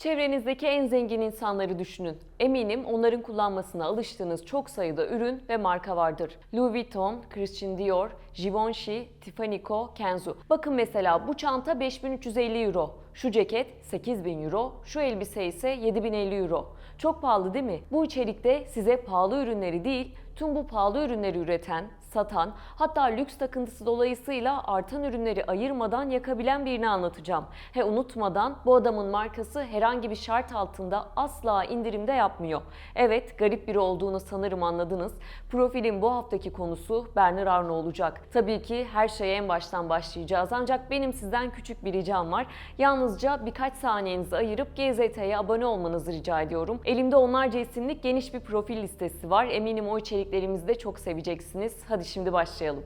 Çevrenizdeki en zengin insanları düşünün. Eminim onların kullanmasına alıştığınız çok sayıda ürün ve marka vardır. Louis Vuitton, Christian Dior, Givenchy, Tiffany Co, Kenzo. Bakın mesela bu çanta 5350 euro, şu ceket 8000 euro, şu elbise ise 7050 euro. Çok pahalı değil mi? Bu içerikte size pahalı ürünleri değil, tüm bu pahalı ürünleri üreten, satan, hatta lüks takıntısı dolayısıyla artan ürünleri ayırmadan yakabilen birini anlatacağım. He unutmadan bu adamın markası herhangi bir şart altında asla indirimde yapmıyor. Evet, garip biri olduğunu sanırım anladınız. Profilin bu haftaki konusu Bernard Arnault olacak. Tabii ki her şeye en baştan başlayacağız ancak benim sizden küçük bir ricam var. Yalnızca birkaç saniyenizi ayırıp GZT'ye abone olmanızı rica ediyorum. Elimde onlarca isimlik geniş bir profil listesi var. Eminim o içeriklerimizi de çok seveceksiniz. Hadi şimdi başlayalım.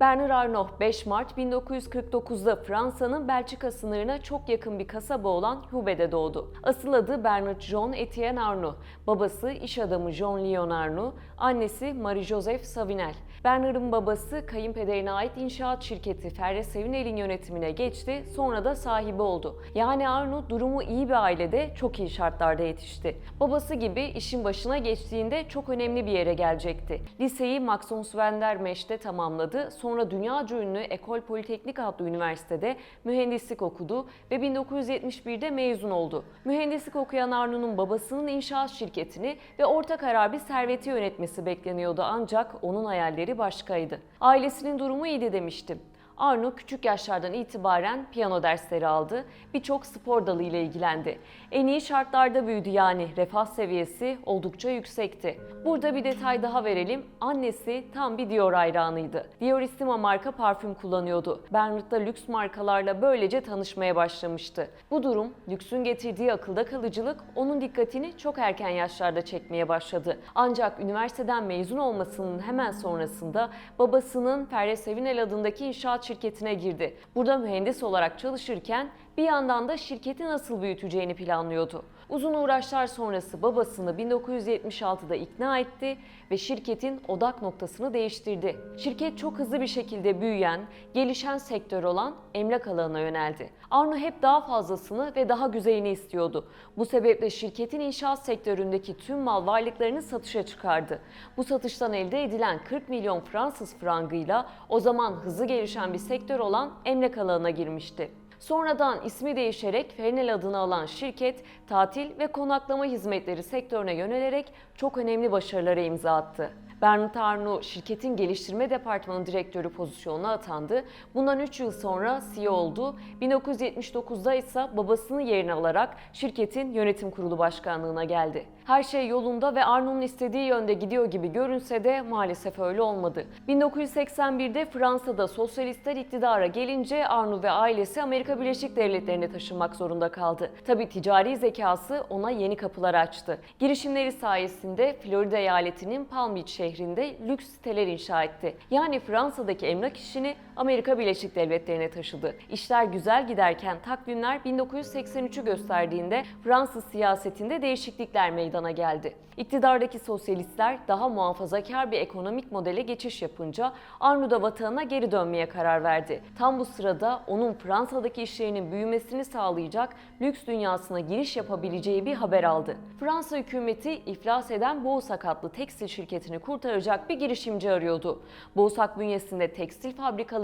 Bernard Arnault 5 Mart 1949'da Fransa'nın Belçika sınırına çok yakın bir kasaba olan Hubei'de doğdu. Asıl adı Bernard John Etienne Arnault. Babası iş adamı Jean Leon Arnault, annesi Marie-Joseph Savinel. Bernard'ın babası kayınpederine ait inşaat şirketi Ferre Savinel'in yönetimine geçti, sonra da sahibi oldu. Yani Arnault durumu iyi bir ailede çok iyi şartlarda yetişti. Babası gibi işin başına geçtiğinde çok önemli bir yere gelecekti. Liseyi Maxons Vendermeş'te tamamladı, sonra dünyaca ünlü Ekol Politeknik adlı üniversitede mühendislik okudu ve 1971'de mezun oldu. Mühendislik okuyan Arnault'un babasının inşaat şirketini ve orta karar bir serveti yönetmesi bekleniyordu ancak onun hayalleri başkaydı. Ailesinin durumu iyiydi demiştim. Arno küçük yaşlardan itibaren piyano dersleri aldı. Birçok spor dalı ile ilgilendi. En iyi şartlarda büyüdü yani refah seviyesi oldukça yüksekti. Burada bir detay daha verelim. Annesi tam bir Dior hayranıydı. Diorissima marka parfüm kullanıyordu. Bernard da lüks markalarla böylece tanışmaya başlamıştı. Bu durum lüksün getirdiği akılda kalıcılık onun dikkatini çok erken yaşlarda çekmeye başladı. Ancak üniversiteden mezun olmasının hemen sonrasında babasının Ferre Savinel adındaki inşaat şirketine girdi. Burada mühendis olarak çalışırken bir yandan da şirketi nasıl büyüteceğini planlıyordu. Uzun uğraşlar sonrası babasını 1976'da ikna etti ve şirketin odak noktasını değiştirdi. Şirket çok hızlı bir şekilde büyüyen, gelişen sektör olan emlak alanına yöneldi. Arno hep daha fazlasını ve daha güzelini istiyordu. Bu sebeple şirketin inşaat sektöründeki tüm mal varlıklarını satışa çıkardı. Bu satıştan elde edilen 40 milyon Fransız frangıyla o zaman hızlı gelişen bir sektör olan emlak alanına girmişti. Sonradan ismi değişerek Fernel adını alan şirket, tatil ve konaklama hizmetleri sektörüne yönelerek çok önemli başarılara imza attı. Bernard Arnault şirketin geliştirme departmanı direktörü pozisyonuna atandı. Bundan 3 yıl sonra CEO oldu. 1979'da ise babasının yerini alarak şirketin yönetim kurulu başkanlığına geldi. Her şey yolunda ve Arnault'un istediği yönde gidiyor gibi görünse de maalesef öyle olmadı. 1981'de Fransa'da sosyalistler iktidara gelince Arnault ve ailesi Amerika Birleşik Devletleri'ne taşınmak zorunda kaldı. Tabi ticari zekası ona yeni kapılar açtı. Girişimleri sayesinde Florida eyaletinin Palm Beach şehrinde lüks siteler inşa etti. Yani Fransa'daki emlak işini Amerika Birleşik Devletleri'ne taşıdı. İşler güzel giderken takvimler 1983'ü gösterdiğinde Fransız siyasetinde değişiklikler meydana geldi. İktidardaki sosyalistler daha muhafazakar bir ekonomik modele geçiş yapınca Arnault da vatanına geri dönmeye karar verdi. Tam bu sırada onun Fransa'daki işlerinin büyümesini sağlayacak lüks dünyasına giriş yapabileceği bir haber aldı. Fransa hükümeti iflas eden Boğsak adlı tekstil şirketini kurtaracak bir girişimci arıyordu. Boğsak bünyesinde tekstil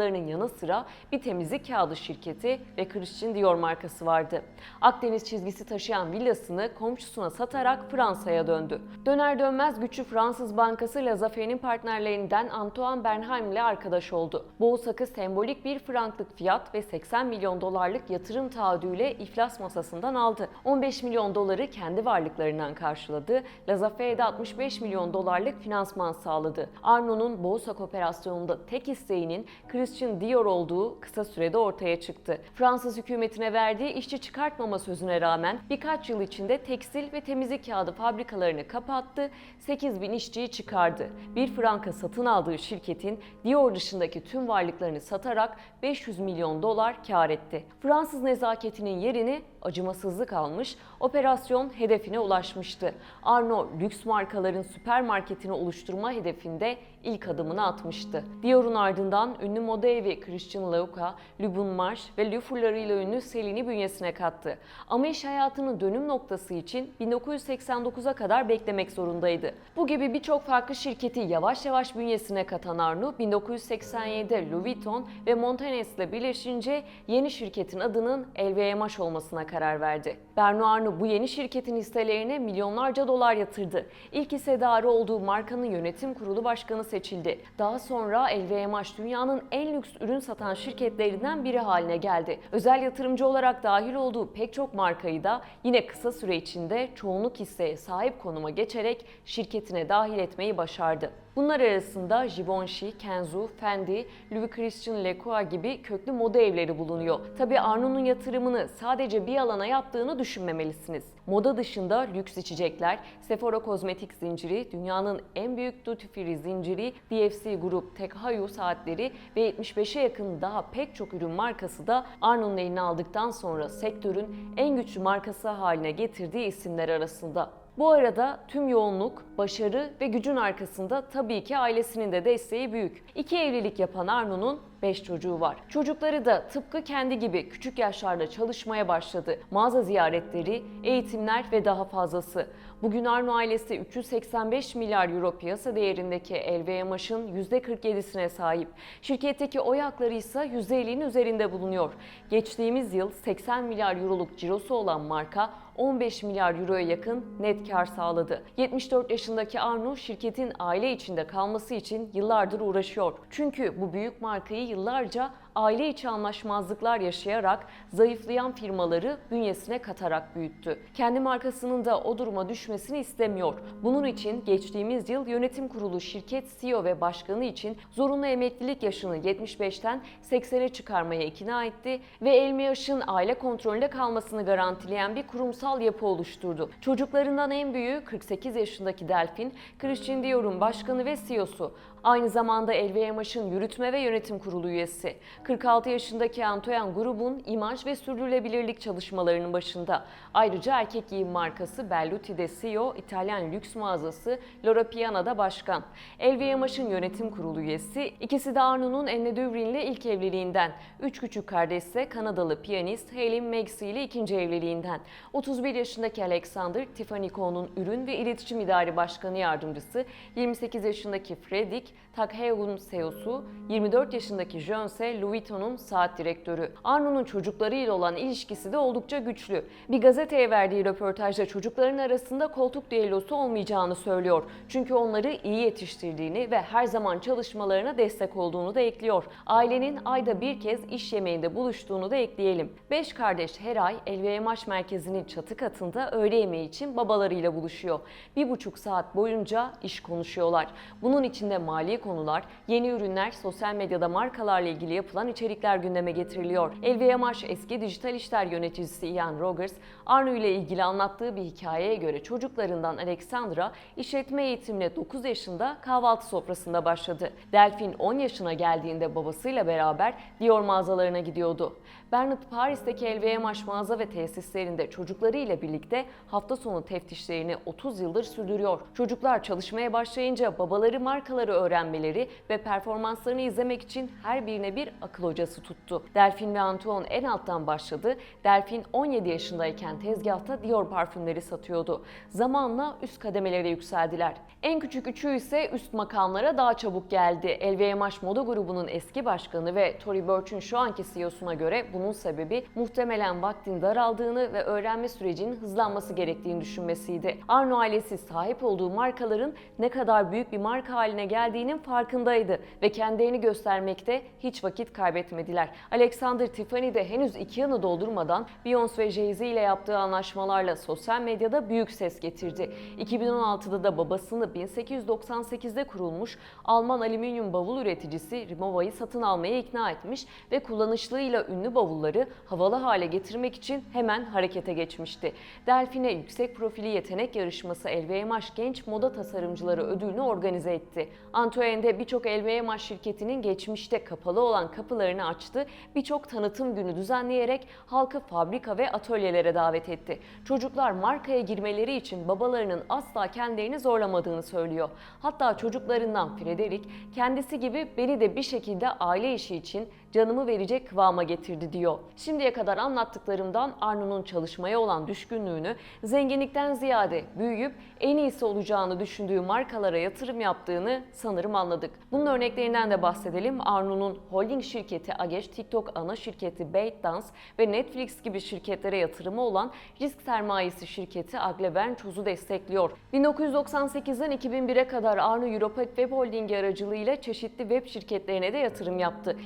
fabrikalarının yanı sıra bir temizlik kağıdı şirketi ve Christian Dior markası vardı. Akdeniz çizgisi taşıyan villasını komşusuna satarak Fransa'ya döndü. Döner dönmez güçlü Fransız bankası La Zaffer'in partnerlerinden Antoine Bernheim ile arkadaş oldu. Boğsak'ı sembolik bir franklık fiyat ve 80 milyon dolarlık yatırım taahhüdüyle iflas masasından aldı. 15 milyon doları kendi varlıklarından karşıladı. La Zaffer'e de 65 milyon dolarlık finansman sağladı. Arno'nun Boğsak operasyonunda tek isteğinin Christian Dior olduğu kısa sürede ortaya çıktı. Fransız hükümetine verdiği işçi çıkartmama sözüne rağmen birkaç yıl içinde tekstil ve temizlik kağıdı fabrikalarını kapattı, 8 bin işçiyi çıkardı. Bir franka satın aldığı şirketin Dior dışındaki tüm varlıklarını satarak 500 milyon dolar kar etti. Fransız nezaketinin yerini acımasızlık almış, operasyon hedefine ulaşmıştı. Arno lüks markaların süpermarketini oluşturma hedefinde ilk adımını atmıştı. Dior'un ardından ünlü moda evi Christian Louboutin, Lubin Marsh ve lüfurlarıyla ünlü Celine'i bünyesine kattı. Ama iş hayatının dönüm noktası için 1989'a kadar beklemek zorundaydı. Bu gibi birçok farklı şirketi yavaş yavaş bünyesine katan Arno, 1987'de Louis Vuitton ve Montanes ile birleşince yeni şirketin adının LVMH olmasına karar verdi. Bernard Arnault bu yeni şirketin hisselerine milyonlarca dolar yatırdı. İlk hissedarı olduğu markanın yönetim kurulu başkanı seçildi. Daha sonra LVMH dünyanın en lüks ürün satan şirketlerinden biri haline geldi. Özel yatırımcı olarak dahil olduğu pek çok markayı da yine kısa süre içinde çoğunluk hisseye sahip konuma geçerek şirketine dahil etmeyi başardı. Bunlar arasında Givenchy, Kenzo, Fendi, Louis Christian Lacroix gibi köklü moda evleri bulunuyor. Tabi Arnault'un yatırımını sadece bir alana yaptığını düşünmemelisiniz. Moda dışında lüks içecekler, Sephora kozmetik zinciri, dünyanın en büyük duty free zinciri, DFC Group, Tek Heuer saatleri ve 75'e yakın daha pek çok ürün markası da Arnault'un eline aldıktan sonra sektörün en güçlü markası haline getirdiği isimler arasında. Bu arada tüm yoğunluk, başarı ve gücün arkasında tabii ki ailesinin de desteği büyük. İki evlilik yapan Arno'nun 5 çocuğu var. Çocukları da tıpkı kendi gibi küçük yaşlarda çalışmaya başladı. Mağaza ziyaretleri, eğitimler ve daha fazlası. Bugün Arno ailesi 385 milyar euro piyasa değerindeki LVMH'ın %47'sine sahip. Şirketteki oy hakları ise %50'nin üzerinde bulunuyor. Geçtiğimiz yıl 80 milyar euroluk cirosu olan marka 15 milyar euroya yakın net kar sağladı. 74 yaşındaki Arno şirketin aile içinde kalması için yıllardır uğraşıyor. Çünkü bu büyük markayı yıllarca aile içi anlaşmazlıklar yaşayarak zayıflayan firmaları bünyesine katarak büyüttü. Kendi markasının da o duruma düşmesini istemiyor. Bunun için geçtiğimiz yıl yönetim kurulu şirket CEO ve başkanı için zorunlu emeklilik yaşını 75'ten 80'e çıkarmaya ikna etti ve Elmiyaş'ın aile kontrolünde kalmasını garantileyen bir kurumsal yapı oluşturdu. Çocuklarından en büyüğü 48 yaşındaki Delfin, Christian Dior'un başkanı ve CEO'su. Aynı zamanda LVMH'ın yürütme ve yönetim kurulu üyesi. 46 yaşındaki Antoine Grub'un imaj ve sürdürülebilirlik çalışmalarının başında. Ayrıca erkek giyim markası Belluti'de CEO, İtalyan lüks mağazası Loro Piana'da başkan. LVMH'ın yönetim kurulu üyesi, ikisi de Arno'nun Anne Duvrin ile ilk evliliğinden. Üç küçük kardeş ise Kanadalı piyanist Hayley Maxey ile ikinci evliliğinden. 31 yaşındaki Alexander, Tiffany Co'nun ürün ve iletişim idari başkanı yardımcısı, 28 yaşındaki Fredrik, Takheun CEO'su, 24 yaşındaki Jean ise Louis Vuitton'un saat direktörü. Arno'nun çocuklarıyla olan ilişkisi de oldukça güçlü. Bir gazeteye verdiği röportajda çocukların arasında koltuk düellosu olmayacağını söylüyor. Çünkü onları iyi yetiştirdiğini ve her zaman çalışmalarına destek olduğunu da ekliyor. Ailenin ayda bir kez iş yemeğinde buluştuğunu da ekleyelim. Beş kardeş her ay LVMH merkezinin çatı katında öğle yemeği için babalarıyla buluşuyor. Bir buçuk saat boyunca iş konuşuyorlar. Bunun içinde mali konular, yeni ürünler, sosyal medyada markalarla ilgili yapılan içerikler gündeme getiriliyor. LVMH eski dijital işler yöneticisi Ian Rogers, Arno ile ilgili anlattığı bir hikayeye göre çocuklarından Alexandra işletme eğitimine 9 yaşında kahvaltı sofrasında başladı. Delphine 10 yaşına geldiğinde babasıyla beraber Dior mağazalarına gidiyordu. Bernard Paris'teki LVMH mağaza ve tesislerinde çocuklarıyla birlikte hafta sonu teftişlerini 30 yıldır sürdürüyor. Çocuklar çalışmaya başlayınca babaları markaları öğrenmeleri ve performanslarını izlemek için her birine bir akıl hocası tuttu. Delphine ve Antoine en alttan başladı. Delphine 17 yaşındayken tezgahta Dior parfümleri satıyordu. Zamanla üst kademelere yükseldiler. En küçük üçü ise üst makamlara daha çabuk geldi. LVMH moda grubunun eski başkanı ve Tory Burch'un şu anki CEO'suna göre bunun sebebi muhtemelen vaktin daraldığını ve öğrenme sürecinin hızlanması gerektiğini düşünmesiydi. Arno ailesi sahip olduğu markaların ne kadar büyük bir marka haline geldiğinin farkındaydı ve kendilerini göstermekte hiç vakit kaybetmediler. Alexander Tiffany de henüz iki yanı doldurmadan Beyoncé ve Jay-Z ile yaptığı anlaşmalarla sosyal medyada büyük ses getirdi. 2016'da da babasını 1898'de kurulmuş Alman alüminyum bavul üreticisi Rimova'yı satın almaya ikna etmiş ve kullanışlığıyla ünlü bavul bavulları havalı hale getirmek için hemen harekete geçmişti. Delfine Yüksek Profili Yetenek Yarışması LVMH Genç Moda Tasarımcıları ödülünü organize etti. Antoine'de birçok LVMH şirketinin geçmişte kapalı olan kapılarını açtı, birçok tanıtım günü düzenleyerek halkı fabrika ve atölyelere davet etti. Çocuklar markaya girmeleri için babalarının asla kendilerini zorlamadığını söylüyor. Hatta çocuklarından Frederick kendisi gibi beni de bir şekilde aile işi için canımı verecek kıvama getirdi diyor. Şimdiye kadar anlattıklarımdan Arno'nun çalışmaya olan düşkünlüğünü zenginlikten ziyade büyüyüp en iyisi olacağını düşündüğü markalara yatırım yaptığını sanırım anladık. Bunun örneklerinden de bahsedelim. Arno'nun holding şirketi Ageş, TikTok ana şirketi ByteDance ve Netflix gibi şirketlere yatırımı olan risk sermayesi şirketi Aglebern Çoz'u destekliyor. 1998'den 2001'e kadar Arno Europac Web Holding aracılığıyla çeşitli web şirketlerine de yatırım yaptı.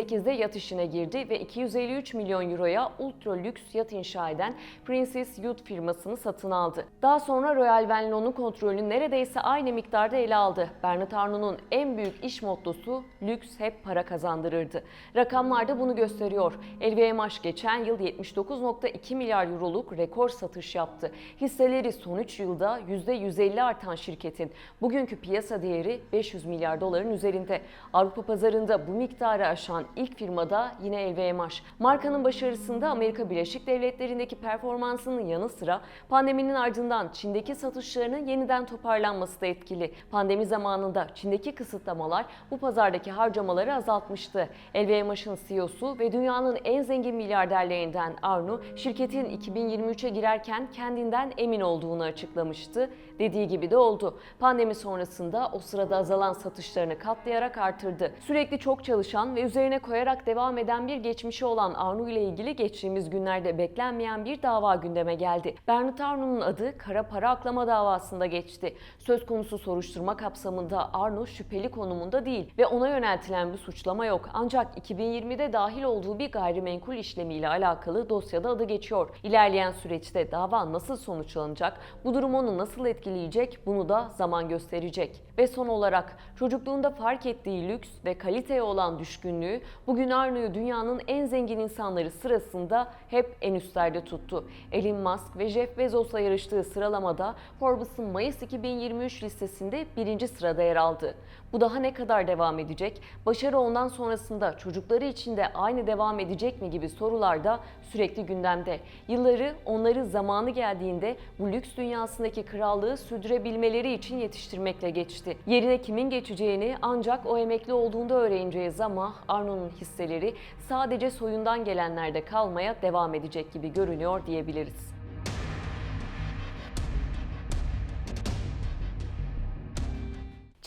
2008'de yat işine girdi ve 253 milyon euroya ultra lüks yat inşa eden Princess Yacht firmasını satın aldı. Daha sonra Royal Venlo'nun kontrolünü neredeyse aynı miktarda ele aldı. Bernard Arnault'un en büyük iş mottosu lüks hep para kazandırırdı. Rakamlar da bunu gösteriyor. LVMH geçen yıl 79.2 milyar euroluk rekor satış yaptı. Hisseleri son 3 yılda %150 artan şirketin bugünkü piyasa değeri 500 milyar doların üzerinde. Avrupa pazarında bu miktarı aşan ilk firmada yine LVMH. Markanın başarısında Amerika Birleşik Devletleri'ndeki performansının yanı sıra pandeminin ardından Çin'deki satışlarının yeniden toparlanması da etkili. Pandemi zamanında Çin'deki kısıtlamalar bu pazardaki harcamaları azaltmıştı. LVMH'ın CEO'su ve dünyanın en zengin milyarderlerinden Arno, şirketin 2023'e girerken kendinden emin olduğunu açıklamıştı. Dediği gibi de oldu. Pandemi sonrasında o sırada azalan satışlarını katlayarak artırdı. Sürekli çok çalışan ve üzerine koyarak devam eden bir geçmişi olan Arno ile ilgili geçtiğimiz günlerde beklenmeyen bir dava gündeme geldi. Bernard Arno'nun adı kara para aklama davasında geçti. Söz konusu soruşturma kapsamında Arno şüpheli konumunda değil ve ona yöneltilen bir suçlama yok. Ancak 2020'de dahil olduğu bir gayrimenkul işlemiyle alakalı dosyada adı geçiyor. İlerleyen süreçte dava nasıl sonuçlanacak, bu durum onu nasıl etkileyecek bunu da zaman gösterecek. Ve son olarak çocukluğunda fark ettiği lüks ve kaliteye olan düşkünlüğü bugün Arno'yu dünyanın en zengin insanları sırasında hep en üstlerde tuttu. Elon Musk ve Jeff Bezos'la yarıştığı sıralamada Forbes'ın Mayıs 2023 listesinde birinci sırada yer aldı. Bu daha ne kadar devam edecek? Başarı ondan sonrasında çocukları için de aynı devam edecek mi gibi sorular da sürekli gündemde. Yılları onları zamanı geldiğinde bu lüks dünyasındaki krallığı sürdürebilmeleri için yetiştirmekle geçti. Yerine kimin geçeceğini ancak o emekli olduğunda öğreneceğiz ama Arno'nun hisseleri sadece soyundan gelenlerde kalmaya devam edecek gibi görünüyor diyebiliriz.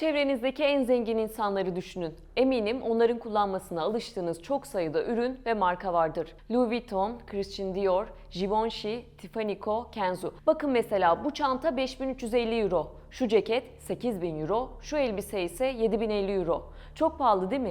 Çevrenizdeki en zengin insanları düşünün. Eminim onların kullanmasına alıştığınız çok sayıda ürün ve marka vardır. Louis Vuitton, Christian Dior, Givenchy, Tiffany Co, Kenzo. Bakın mesela bu çanta 5350 euro, şu ceket 8000 euro, şu elbise ise 7050 euro. Çok pahalı değil mi?